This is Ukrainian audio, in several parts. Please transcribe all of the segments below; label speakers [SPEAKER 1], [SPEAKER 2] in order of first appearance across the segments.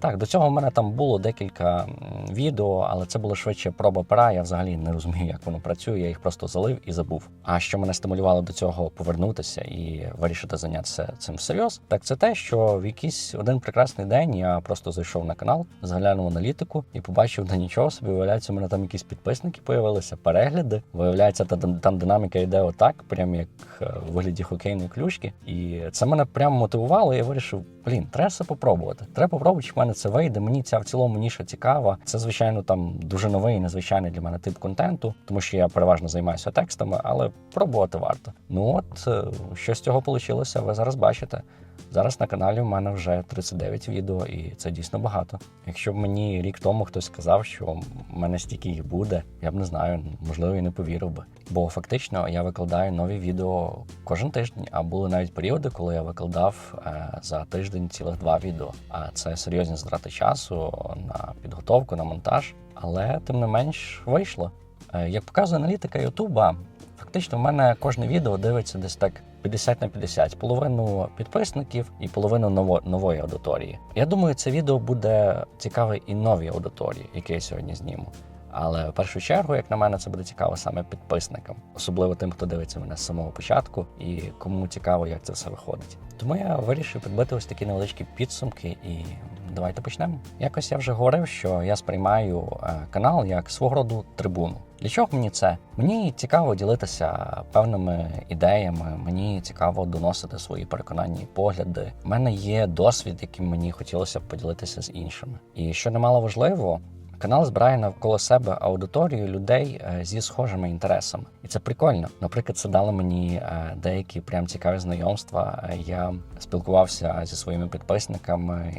[SPEAKER 1] Так, до цього в мене там було декілька відео, але це було швидше проба пера. Я взагалі не розумію, як воно працює. Я їх просто залив і забув. А що мене стимулювало до цього повернутися і вирішити зайнятися цим всерйоз, так це те, що в якийсь один прекрасний день я просто зайшов на канал, заглянув аналітику і побачив, да нічого собі, виявляється, у мене там якісь підписники появилися, перегляди. Виявляється, та там динаміка йде отак, прям як е, у вигляді хокейної клюшки. І це мене прямо мотивувало. Я вирішив, блін, треба все попробувати. Треба попробувати, в мене це вийде. Мені ця в цілому ніша цікава. Це, звичайно, там дуже новий і незвичайний для мене тип контенту, тому що я переважно займаюся текстами, але пробувати варто. Ну от е, що з цього вийшло, ви зараз бачите. Зараз на каналі в мене вже 39 відео, і це дійсно багато. Якщо б мені рік тому хтось сказав, що в мене стільки їх буде, я б не знаю, можливо, і не повірив би. Бо фактично я викладаю нові відео кожен тиждень, а були навіть періоди, коли я викладав е, за тиждень цілих два відео. А це серйозні затрати часу на підготовку, на монтаж. Але тим не менш вийшло. Е, Як показує аналітика Ютуба, фактично в мене кожне відео дивиться десь так 50 на 50. половину підписників і половину ново, нової аудиторії. Я думаю, це відео буде цікаве і новій аудиторії, яке я сьогодні зніму. Але в першу чергу, як на мене, це буде цікаво саме підписникам, особливо тим, хто дивиться мене з самого початку і кому цікаво, як це все виходить. Тому я вирішив підбити ось такі невеличкі підсумки і давайте почнемо. Якось я вже говорив, що я сприймаю е, канал як свого роду трибуну. Для чого мені це? Мені цікаво ділитися певними ідеями, мені цікаво доносити свої переконання і погляди. У мене є досвід, яким мені хотілося б поділитися з іншими. І що немало важливо, Канал збирає навколо себе аудиторію людей е, зі схожими інтересами, і це прикольно. Наприклад, це дало мені е, деякі прям цікаві знайомства. Е, Я спілкувався зі своїми підписниками,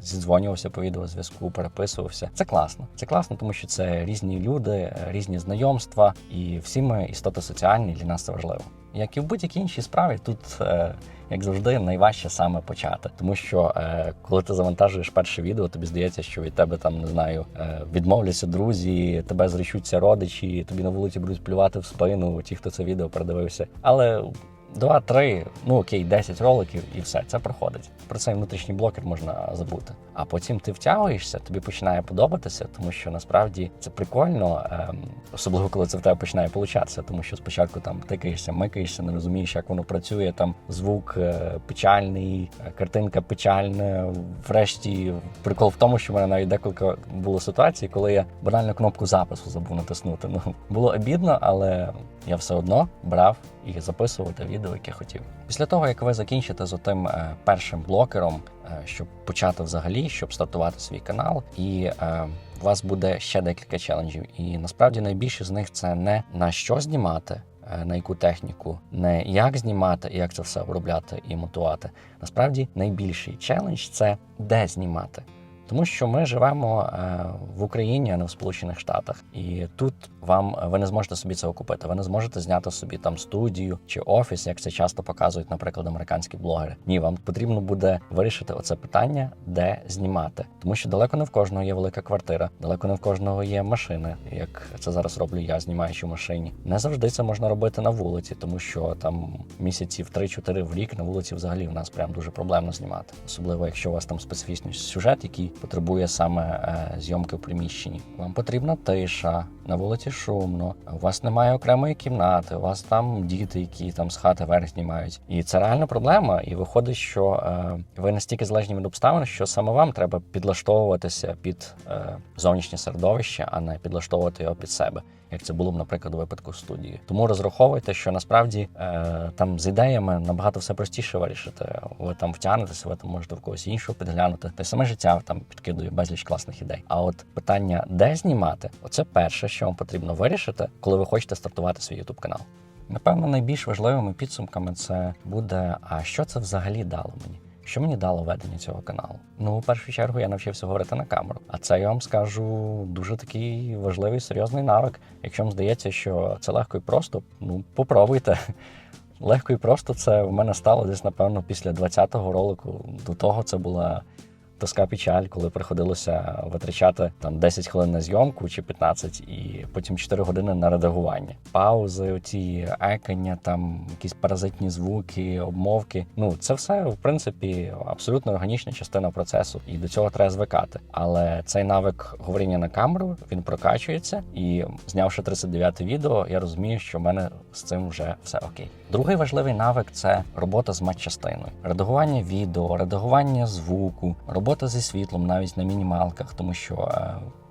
[SPEAKER 1] зідзвонювався по відеозв'язку, переписувався. Це класно. Це класно, тому що це різні люди, різні знайомства, і всі ми істоти соціальні для нас це важливо. Як і в будь-якій іншій справі, тут е, як завжди, найважче саме почати, тому що е, коли ти завантажуєш перше відео, тобі здається, що від тебе там не знаю, е, відмовляться друзі, тебе зречуться родичі, тобі на вулиці будуть плювати в спину, ті, хто це відео передивився. Але два-три, ну окей, 10 роликів і все, це проходить. Про цей внутрішній блокер можна забути. А потім ти втягуєшся, тобі починає подобатися, тому що насправді це прикольно, ем, особливо коли це в тебе починає получатися, тому що спочатку там тикаєшся, микаєшся, не розумієш, як воно працює. Там звук е, печальний, е, картинка печальна. Врешті прикол в тому, що в мене навіть декілька було ситуацій, коли я банально кнопку запису забув натиснути. Ну було обідно, але я все одно брав і записував те відео, яке хотів. Після того, як ви закінчите з отим е, першим блокером, е, щоб почати взагалі, щоб стартувати свій канал, і е, у вас буде ще декілька челенджів. І насправді найбільше з них це не на що знімати. На яку техніку, не як знімати як це все обробляти і монтувати. Насправді найбільший челендж це де знімати. Тому що ми живемо е, в Україні, а не в Сполучених Штатах, і тут вам ви не зможете собі це окупити. Ви не зможете зняти собі там студію чи офіс, як це часто показують, наприклад, американські блогери. Ні, вам потрібно буде вирішити оце питання, де знімати, тому що далеко не в кожного є велика квартира, далеко не в кожного є машина, як це зараз роблю я, знімаючи в машині. Не завжди це можна робити на вулиці, тому що там місяців 3-4 в рік на вулиці взагалі в нас прям дуже проблемно знімати, особливо якщо у вас там специфічний сюжет, який потребує саме е, зйомки в приміщенні. Вам потрібна тиша, на вулиці шумно, у вас немає окремої кімнати, у вас там діти, які там з хати верх знімають. І це реальна проблема. І виходить, що е, ви настільки залежні від обставин, що саме вам треба підлаштовуватися під е, зовнішнє середовище, а не підлаштовувати його під себе. Як це було б, наприклад, у випадку студії. Тому розраховуйте, що насправді е, там з ідеями набагато все простіше вирішити. Ви там втягнетеся, ви там можете в когось іншого підглянути. Й саме життя там підкидує безліч класних ідей. А от питання, де знімати, оце перше, що вам потрібно вирішити, коли ви хочете стартувати свій YouTube канал. Напевно, найбільш важливими підсумками це буде: а що це взагалі дало мені? Що мені дало ведення цього каналу? Ну, в першу чергу, я навчився говорити на камеру. А це я вам скажу дуже такий важливий серйозний навик. Якщо вам здається, що це легко і просто, ну попробуйте. Легко і просто це в мене стало десь, напевно, після 20-го ролику. До того це була тоска печаль, коли приходилося витрачати там 10 хвилин на зйомку чи 15, і потім 4 години на редагування. Паузи, оці екання, там якісь паразитні звуки, обмовки. Ну це все в принципі абсолютно органічна частина процесу, і до цього треба звикати. Але цей навик говоріння на камеру він прокачується, і знявши 39 відео, я розумію, що в мене з цим вже все окей. Другий важливий навик це робота з матчастиною, редагування відео, редагування звуку, робота зі світлом навіть на мінімалках, тому що.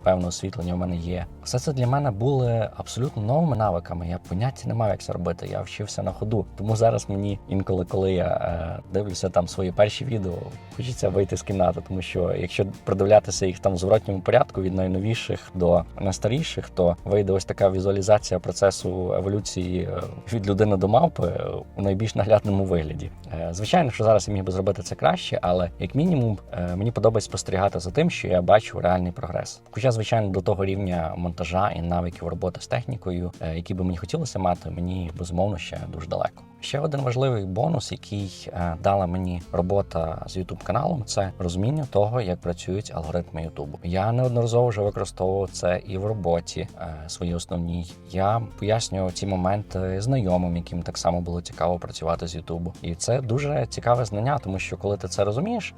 [SPEAKER 1] Певне освітлення в мене є. Все це для мене були абсолютно новими навиками. Я поняття не мав, як це робити. Я вчився на ходу. Тому зараз мені інколи, коли я е, дивлюся там свої перші відео, хочеться вийти з кімнати, тому що якщо продивлятися їх там в зворотньому порядку від найновіших до найстаріших, то вийде ось така візуалізація процесу еволюції е, від людини до мавпи е, у найбільш наглядному вигляді. Е, Звичайно, що зараз я міг би зробити це краще, але як мінімум е, мені подобається спостерігати за тим, що я бачу реальний прогрес. Хоча, звичайно, до того рівня монтажа і навиків роботи з технікою, е, які би мені хотілося мати, мені безумовно ще дуже далеко. Ще один важливий бонус, який е, дала мені робота з youtube каналом, це розуміння того, як працюють алгоритми Ютубу. Я неодноразово вже використовував це і в роботі е, своїй основній. Я пояснював ці моменти знайомим, яким так само було цікаво працювати з Ютубу. І це дуже цікаве знання, тому що коли ти це розумієш,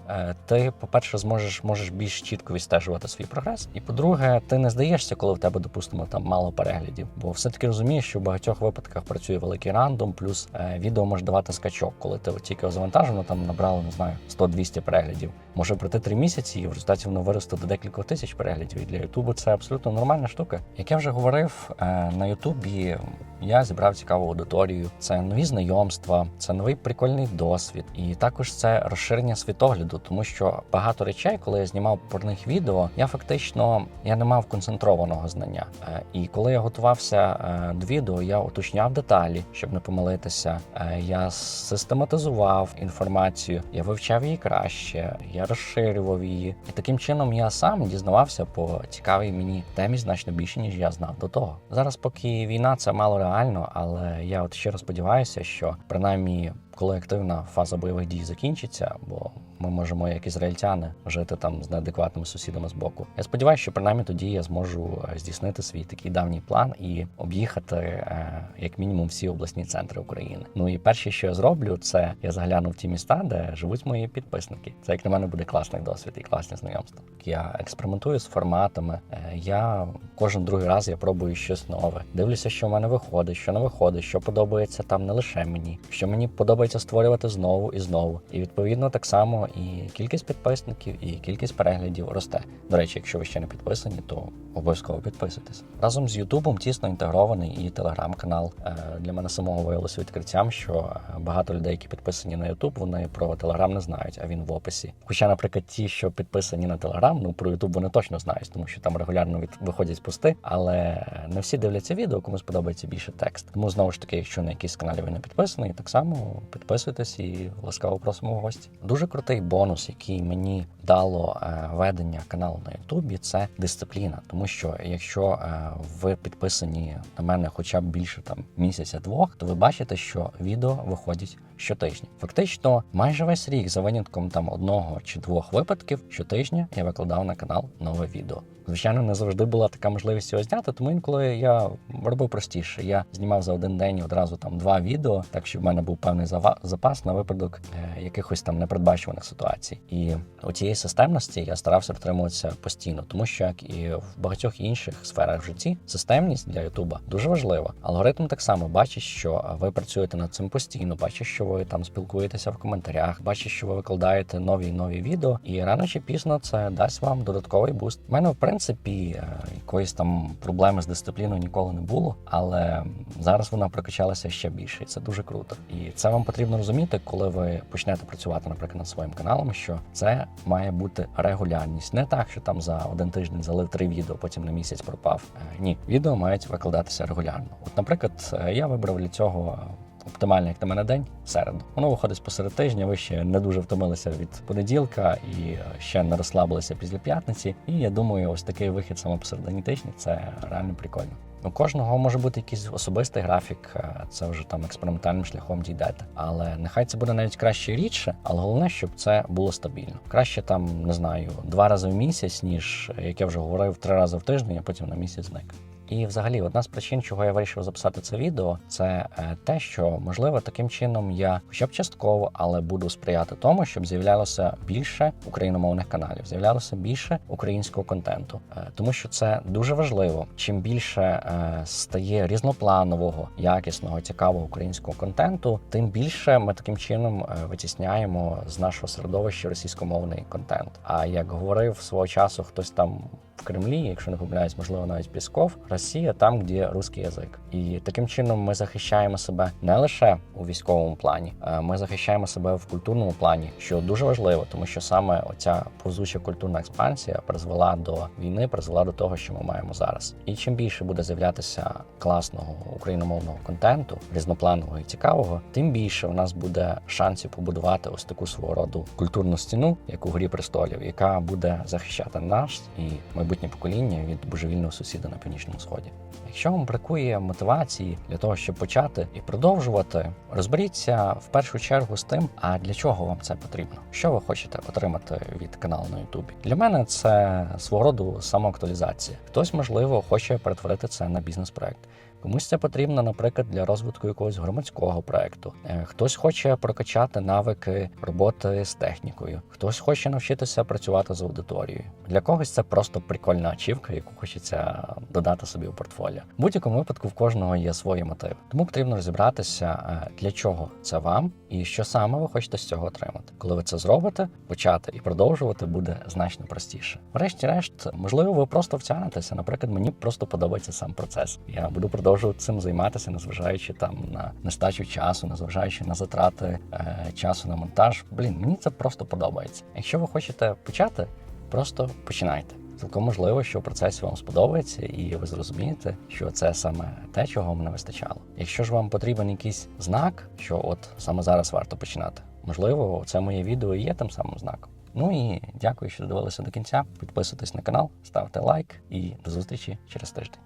[SPEAKER 1] ти, по-перше, зможеш можеш більш чітко відстежувати свій прогрес. І по-друге, ти не здаєшся, коли в тебе, допустимо, там мало переглядів, бо все-таки розумієш, що в багатьох випадках працює великий рандом, плюс е, відео може давати скачок, коли ти тільки завантажено, там набрало, не знаю, 100-200 переглядів. Може пройти три місяці, і в результаті воно виросте до декількох тисяч переглядів. І для Ютубу це абсолютно нормальна штука. Як я вже говорив, е, на Ютубі я зібрав цікаву аудиторію. Це нові знайомства, це новий прикольний досвід, і також це розширення світогляду, тому що багато речей, коли я знімав про них відео, я фактично я не мав концентрованого знання. Е, І коли я готувався е, до відео, я уточняв деталі, щоб не помилитися. Е, Я систематизував інформацію, я вивчав її краще, я розширював її, і таким чином я сам дізнавався по цікавій мені темі значно більше ніж я знав до того. Зараз, поки війна, це мало реально, але я от щиро сподіваюся, що принаймні. Коли активна фаза бойових дій закінчиться, бо ми можемо, як ізраїльтяни, жити там з неадекватними сусідами з боку. Я сподіваюся, що принаймні тоді я зможу е, здійснити свій такий давній план і об'їхати е, як мінімум всі обласні центри України. Ну і перше, що я зроблю, це я загляну в ті міста, де живуть мої підписники. Це як на мене буде класний досвід і класне знайомство. Я експериментую з форматами. е, Я кожен другий раз я пробую щось нове. Дивлюся, що в мене виходить, що не виходить, що подобається там не лише мені, що мені подобається створювати знову і знову. І відповідно так само і кількість підписників, і кількість переглядів росте. До речі, якщо ви ще не підписані, то обов'язково підписуйтесь. Разом з Ютубом тісно інтегрований і телеграм-канал. Е, Для мене самого виявилося відкриттям, що е, багато людей, які підписані на Ютуб, вони про телеграм не знають, а він в описі. Хоча, наприклад, ті, що підписані на телеграм, ну про Ютуб вони точно знають, тому що там регулярно від виходять пости, але не всі дивляться відео, комусь подобається більше текст. Тому знову ж таки, якщо на якийсь каналі ви не підписані, так само підписуйтесь і ласкаво просимо в гості. Дуже крутий бонус, який мені дало е, ведення каналу на Ютубі, це дисципліна. Тому що якщо е, ви підписані на мене хоча б більше там місяця-двох, то ви бачите, що відео виходять щотижня. Фактично, майже весь рік, за винятком там одного чи двох випадків, щотижня я викладав на канал нове відео. Звичайно, не завжди була така можливість його зняти, тому інколи я робив простіше. Я знімав за один день одразу там два відео, так щоб в мене був певний зава- запас на випадок е, якихось там непередбачуваних ситуацій. І у цієї системності я старався дотримуватися постійно, тому що як і в багатьох інших сферах в житті, системність для Ютуба дуже важлива. Алгоритм так само бачить, що ви працюєте над цим постійно, бачить, що ви там спілкуєтеся в коментарях, бачить, що ви викладаєте нові і нові відео, і рано чи пізно це дасть вам додатковий буст. У мене в принципі е, якоїсь там проблеми з дисципліною ніколи не було, але зараз вона прокачалася ще більше, і це дуже круто. І це вам потрібно розуміти, коли ви почнете працювати, наприклад, над своїм каналом, що це має бути регулярність, не так, що там за один тиждень залив три відео, потім на місяць пропав. Е, Ні, відео мають викладатися регулярно. От, наприклад, е, я вибрав для цього оптимальний, як на мене день середу. Воно виходить посеред тижня. Ви ще не дуже втомилися від понеділка і е, ще не розслабилися після п'ятниці. І я думаю, ось такий вихід саме посередині тижня це реально прикольно. У кожного може бути якийсь особистий графік, е, це вже там експериментальним шляхом дійдете. Але нехай це буде навіть краще рідше, але головне, щоб це було стабільно. Краще там не знаю два рази в місяць, ніж як я вже говорив, три рази в тиждень, а потім на місяць зник. І, взагалі, одна з причин, чого я вирішив записати це відео, це е, те, що можливо таким чином я, хоча б частково, але буду сприяти тому, щоб з'являлося більше україномовних каналів, з'являлося більше українського контенту, Е, тому що це дуже важливо. Чим більше е, стає різнопланового, якісного, цікавого українського контенту, тим більше ми таким чином витісняємо з нашого середовища російськомовний контент. А як говорив свого часу хтось там Кремлі, якщо не помиляюсь, можливо, навіть Пісков, Росія там, де русський язик. І таким чином ми захищаємо себе не лише у військовому плані, а ми захищаємо себе в культурному плані, що дуже важливо, тому що саме оця повзуча культурна експансія призвела до війни, призвела до того, що ми маємо зараз. І чим більше буде з'являтися класного україномовного контенту, різнопланового і цікавого, тим більше у нас буде шансів побудувати ось таку свого роду культурну стіну, як у грі престолів, яка буде захищати наш і майбутнє покоління від божевільного сусіда на північному сході. Якщо вам бракує мотивації для того, щоб почати і продовжувати, розберіться в першу чергу з тим, а для чого вам це потрібно, що ви хочете отримати від каналу на Ютубі. Для мене це свого роду самоактуалізація. Хтось, можливо, хоче перетворити це на бізнес-проект. Комусь це потрібно, наприклад, для розвитку якогось громадського проекту. Е, Хтось хоче прокачати навики роботи з технікою, хтось хоче навчитися працювати з аудиторією. Для когось це просто прикольна ачівка, яку хочеться додати собі у портфоліо. В будь-якому випадку в кожного є свої мотиви. Тому потрібно розібратися, е, для чого це вам і що саме ви хочете з цього отримати. Коли ви це зробите, почати і продовжувати буде значно простіше. Врешті-решт, можливо, ви просто втягнетеся. Наприклад, мені просто подобається сам процес. Я буду продовжувати цим займатися, незважаючи там на нестачу часу, незважаючи на затрати е, часу на монтаж. Блін, мені це просто подобається. Якщо ви хочете почати, просто починайте. Цілком можливо, що процес вам сподобається, і ви зрозумієте, що це саме те, чого вам не вистачало. Якщо ж вам потрібен якийсь знак, що от саме зараз варто починати, можливо, це моє відео і є тим самим знаком. Ну і дякую, що додивилися до кінця. Підписуйтесь на канал, ставте лайк і до зустрічі через тиждень.